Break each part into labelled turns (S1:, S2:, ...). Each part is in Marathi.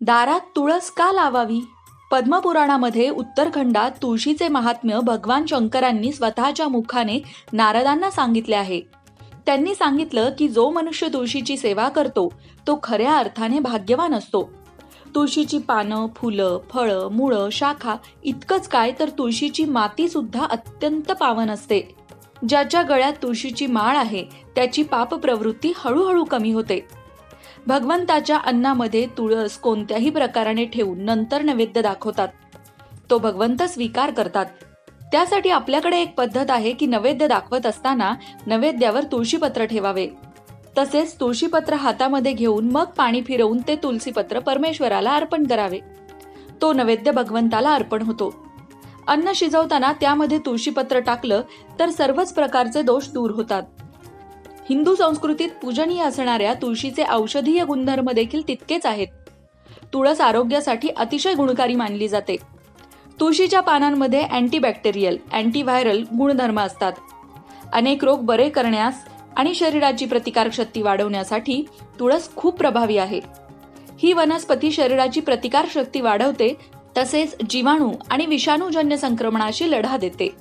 S1: दारात तुळस का लावावी? पद्मपुराणामध्ये उत्तरखंडात तुळशीचे महात्म्य भगवान शंकरांनी स्वतःच्या मुखाने नारदांना सांगितले आहे. त्यांनी सांगितलं की जो मनुष्य तुळशीची सेवा करतो तो खऱ्या अर्थाने भाग्यवान असतो. तुळशीची पानं फुलं फळं मुळं शाखा इतकंच काय तर तुळशीची माती सुद्धा अत्यंत पावन असते. ज्याच्या गळ्यात तुळशीची माळ आहे त्याची पाप प्रवृत्ती हळूहळू कमी होते. भगवंताच्या अन्नामध्ये तुळस कोणत्याही प्रकाराने ठेवून नंतर नैवेद्य दाखवतात. तो भगवंत स्वीकार करतात. त्यासाठी आपल्याकडे एक पद्धत आहे की नैवेद्य दाखवत असताना नैवेद्यावर तुळशीपत्र ठेवावे. तसेच तुळशीपत्र हातामध्ये घेऊन मग पाणी फिरवून ते तुलसीपत्र परमेश्वराला अर्पण करावे. तो नैवेद्य भगवंताला अर्पण होतो. अन्न शिजवताना त्यामध्ये तुळशीपत्र टाकलं तर सर्वच प्रकारचे दोष दूर होतात. हिंदू संस्कृतीत पूजनीय असणाऱ्या तुळशीचे औषधीय गुणधर्म देखील तितकेच आहेत. तुळस आरोग्यासाठी अतिशय गुणकारी मानली जाते. तुळशीच्या पानांमध्ये अँटीबॅक्टेरियल अँटीव्हायरल गुणधर्म असतात. अनेक रोग बरे करण्यास आणि शरीराची प्रतिकारक शक्ती वाढवण्यासाठी तुळस खूप प्रभावी आहे. ही वनस्पती शरीराची प्रतिकार शक्ती वाढवते तसेच जीवाणू आणि विषाणूजन्य संक्रमणाशी लढा देते.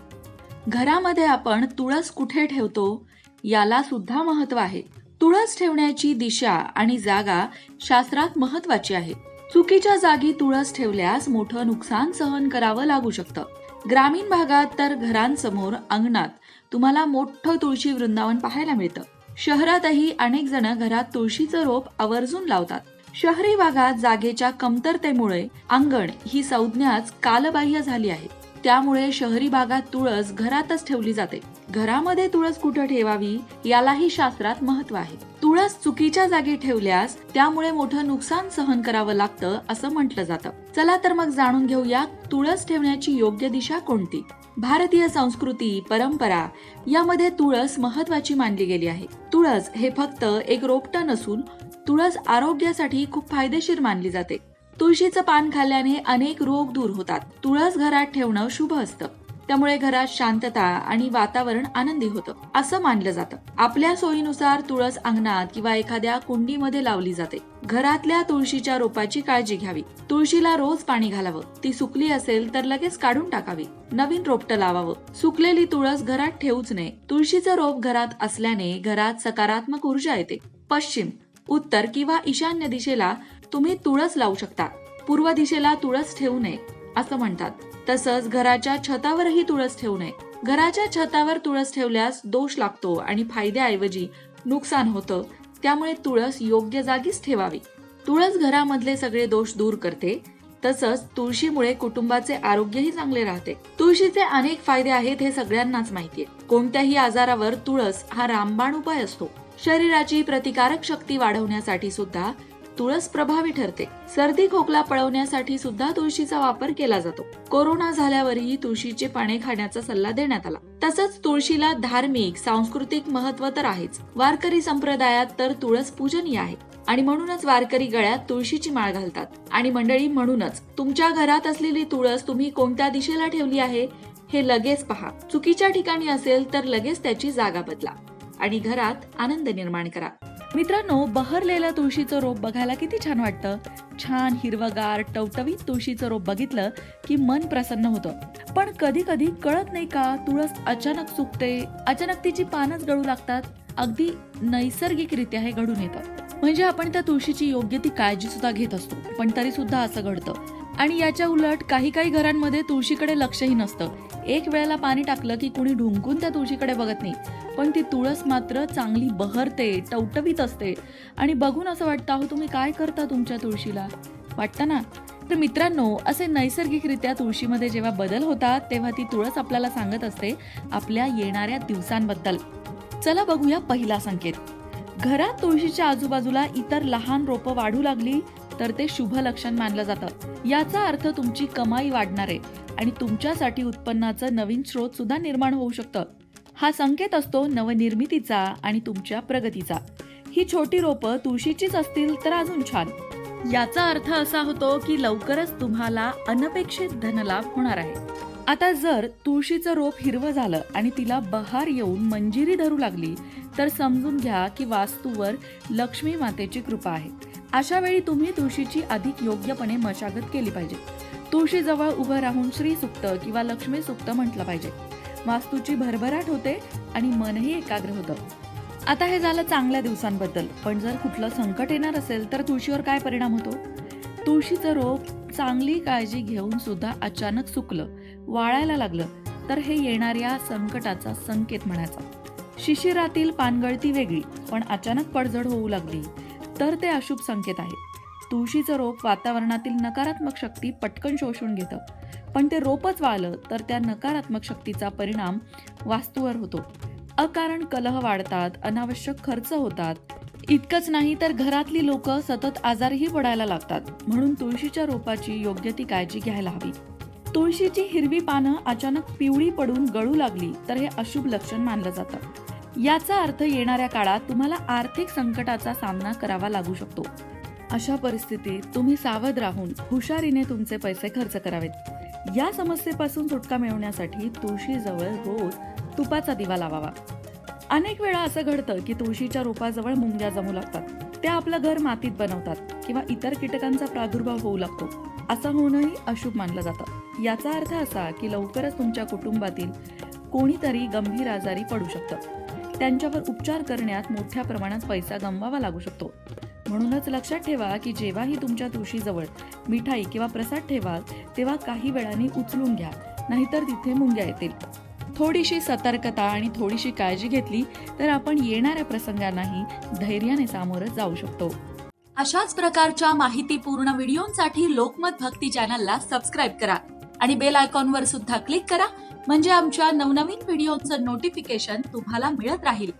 S1: घरामध्ये आपण तुळस कुठे ठेवतो? याला सुद्धा महत्त्व आहे. तुळस ठेवण्याची दिशा आणि जागा शास्त्रात महत्वाची आहे. चुकीच्या जागी तुळस ठेवल्यास मोठं नुकसान सहन करावं लागू शकतं. ग्रामीण भागात तर घरांसमोर अंगणात तुम्हाला मोठं तुळशी वृंदावन पाहायला मिळतं. शहरातही अनेक जण घरात तुळशीचं रोप आवर्जून लावतात. शहरी भागात जागेच्या कमतरतेमुळे अंगण ही संज्ञाच कालबाह्य झाली आहे. त्यामुळे शहरी भागात तुळस घरातच ठेवली जाते. घरामध्ये तुळस कुठं ठेवावी यालाही शास्त्रात महत्त्व आहे. तुळस चुकीच्या जागी ठेवल्यास त्यामुळे मोठं नुकसान सहन करावं लागतं असं म्हटलं जातं. चला तर मग जाणून घेऊया तुळस ठेवण्याची योग्य दिशा कोणती? भारतीय संस्कृती परंपरा यामध्ये तुळस महत्वाची मानली गेली आहे. तुळस हे फक्त एक रोपटं नसून तुळस आरोग्यासाठी खूप फायदेशीर मानली जाते. तुळशीचं पान खाल्ल्याने अनेक रोग दूर होतात. तुळस घरात ठेवणं शुभ असतं. त्यामुळे घरात शांतता आणि वातावरण आनंदी होतं असं मानलं जातं. आपल्या सोयीनुसार तुळस अंगणात किंवा एखाद्या कुंडीमध्ये लावली जाते. घरातल्या तुळशीच्या रोपाची काळजी घ्यावी. तुळशीला रोज पाणी घालावं. ती सुकली असेल तर लगेच काढून टाकावी. नवीन रोपटं लावावं. सुकलेली तुळस घरात ठेवूच नये. तुळशीचं रोप घरात असल्याने घरात सकारात्मक ऊर्जा येते. पश्चिम उत्तर किंवा ईशान्य दिशेला तुम्ही तुळस लावू शकता. पूर्व दिशेला तुळस ठेवू नये. असं म्हणतात. तसंच घराच्या छतावरही तुळस ठेवू नये. घराच्या छतावर तुळस ठेवल्यास दोष लागतो आणि फायद्याऐवजी नुकसान होतं. त्यामुळे तुळस योग्य जागीच ठेवावी. तुळस घरामधले सगळे दोष दूर करते. तसंच तुळशीमुळे कुटुंबाचे आरोग्यही चांगले राहते. तुळशीचे अनेक फायदे आहेत हे सगळ्यांनाच माहितीये. कोणत्याही आजारावर तुळस हा रामबाण उपाय असतो. शरीराची प्रतिकारक शक्ती वाढवण्यासाठी सुद्धा तुळस प्रभावी ठरते. सर्दी खोकला पळवण्यासाठी सुद्धा तुळशीचा वापर केला जातो. कोरोना झाल्यावरही तुळशीचे पाने खाण्याचा सल्ला देण्यात आला. तसंच तुळशीला धार्मिक सांस्कृतिक महत्त्व तर आहेच. वारकरी संप्रदायात तर तुळस पूजनीय आहे. आणि म्हणूनच वारकरी गळ्यात तुळशीची माळ घालतात. आणि मंडळी म्हणूनच तुमच्या घरात असलेली तुळस तुम्ही कोणत्या दिशेला ठेवली आहे हे लगेच पहा. चुकीच्या ठिकाणी असेल तर लगेच त्याची जागा बदला. आणि घरात आनंद निर्माण करा. मित्रांनो बहरलेलं तुळशीचं रोप बघायला किती छान वाटतं. छान हिरवगार टवटवीत तुळशीचं रोप बघितलं की मन प्रसन्न होतं. पण कधी कधी कळत नाही का तुळस अचानक सुकते अचानक तिची पानच गळू लागतात. अगदी नैसर्गिकरित्या हे घडून येतं. म्हणजे आपण त्या तुळशीची योग्य ती काळजी सुद्धा घेत असतो पण तरी सुद्धा असं घडतं. आणि याच्या उलट काही काही घरांमध्ये तुळशीकडे लक्षही नसतं. एक वेळेला पाणी टाकलं की कुणी ढुंकून त्या तुळशीकडे बघत नाही. पण ती तुळस मात्र चांगली बहरते टवटवीत असते. आणि बघून असं वाटतं अहो तुम्ही काय करता तुमच्या तुळशीला? वाटतं ना? तर मित्रांनो असे नैसर्गिकरित्या तुळशीमध्ये जेव्हा बदल होतात तेव्हा ती तुळस आपल्याला सांगत असते आपल्या येणाऱ्या दिवसांबद्दल. चला बघूया पहिला संकेत. घरात तुळशीच्या आजूबाजूला इतर लहान रोपं वाढू लागली तर ते शुभ लक्षण मानलं जातं. याचा अर्थ तुमची कमाई वाढणार आहे आणि तुमच्यासाठी उत्पन्नाचं नवीन स्रोत सुद्धा निर्माण होऊ शकतं. हा संकेत असतो नवनिर्मितीचा आणि तुमच्या प्रगतीचा. ही छोटी रोपं तुळशीचीच असतील तर अजून छान. याचा अर्थ असा होतो की लवकरच तुम्हाला अनपेक्षित धनलाभ होणार आहे. आता जर तुळशीचं रोप हिरवं झालं आणि तिला बहार येऊन मंजिरी धरू लागली तर समजून घ्या की वास्तूवर लक्ष्मी मातेची कृपा आहे. अशा वेळी तुम्ही तुळशीची अधिक योग्यपणे मशागत केली पाहिजे. तुळशीजवळ उभं राहून श्री सुक्त किंवा लक्ष्मी सुक्त म्हटलं पाहिजे. वास्तूची भरभराट होते आणि मनही एकाग्र होतं. आता हे झालं चांगल्या दिवसांबद्दल पण जर कुठलं संकट येणार असेल तर तुळशीवर काय परिणाम होतो? तुळशीचं रोप चांगली काळजी घेऊन सुद्धा अचानक सुकलं वाळायला लागलं तर हे येणाऱ्या संकटाचा संकेत म्हणायचा. शिशिरातील पानगळती वेगळी पण अचानक पडझड होऊ लागली तर ते अशुभ संकेत आहे. तुळशीचं रोप वातावरणातील नकारात्मक शक्ती पटकन शोषून घेतं. पण ते रोपच वाळलं तर त्या नकारात्मक शक्तीचा परिणाम वास्तूवर होतो. अकारण कलह वाढतात अनावश्यक खर्च होतात. इतकंच नाही तर घरातली लोक सतत आजारही पडायला लागतात. म्हणून तुळशीच्या रोपाची योग्य ती काळजी घ्यायला हवी. तुळशीची हिरवी पानं अचानक पिवळी पडून गळू लागली तर हे अशुभ लक्षण मानलं जातं. याचा अर्थ येणाऱ्या काळात तुम्हाला आर्थिक संकटाचा सामना करावा लागू शकतो. अशा परिस्थितीत तुम्ही सावध राहून हुशारीने तुमचे पैसे खर्च करावेत. या समस्येपासून सुटका मिळवण्यासाठी तुळशीजवळ रोज तुपाचा दिवा लावावा. अनेक वेळा असं घडतं की तुळशीच्या रोपाजवळ मुंग्या जमू लागतात. त्या आपलं घर मातीत बनवतात किंवा इतर कीटकांचा प्रादुर्भाव होऊ लागतो. असं होणंही अशुभ मानलं जातं. याचा अर्थ असा की लवकरच तुमच्या कुटुंबातील कोणीतरी गंभीर आजारी पडू शकतं. त्यांच्यावर उपचार करण्यात मोठ्या प्रमाणात पैसा गमवावा लागू शकतो. म्हणूनच लक्षात ठेवा की जेव्हाही तुमच्या तुळशीजवळ मिठाई किंवा प्रसाद ठेवाल तेव्हा काही वेळाने उचलून घ्या नाहीतर तिथे मुंग्या येतील. थोडीशी सतर्कता आणि थोडीशी काळजी घेतली तर आपण येणाऱ्या प्रसंगांनाही धैर्याने सामोरं जाऊ शकतो. अशाच प्रकारच्या माहितीपूर्ण व्हिडिओंसाठी लोकमत भक्ती चॅनलला सबस्क्राईब करा आणि बेल आयकॉनवर सुद्धा क्लिक करा म्हणजे आमच्या नवनवीन व्हिडिओचं नोटिफिकेशन तुम्हाला मिळत राहील.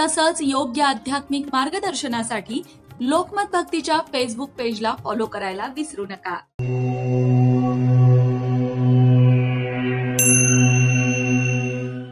S1: तसंच योग्य आध्यात्मिक मार्गदर्शनासाठी लोकमत भक्तीच्या फेसबुक पेजला फॉलो करायला विसरू नका.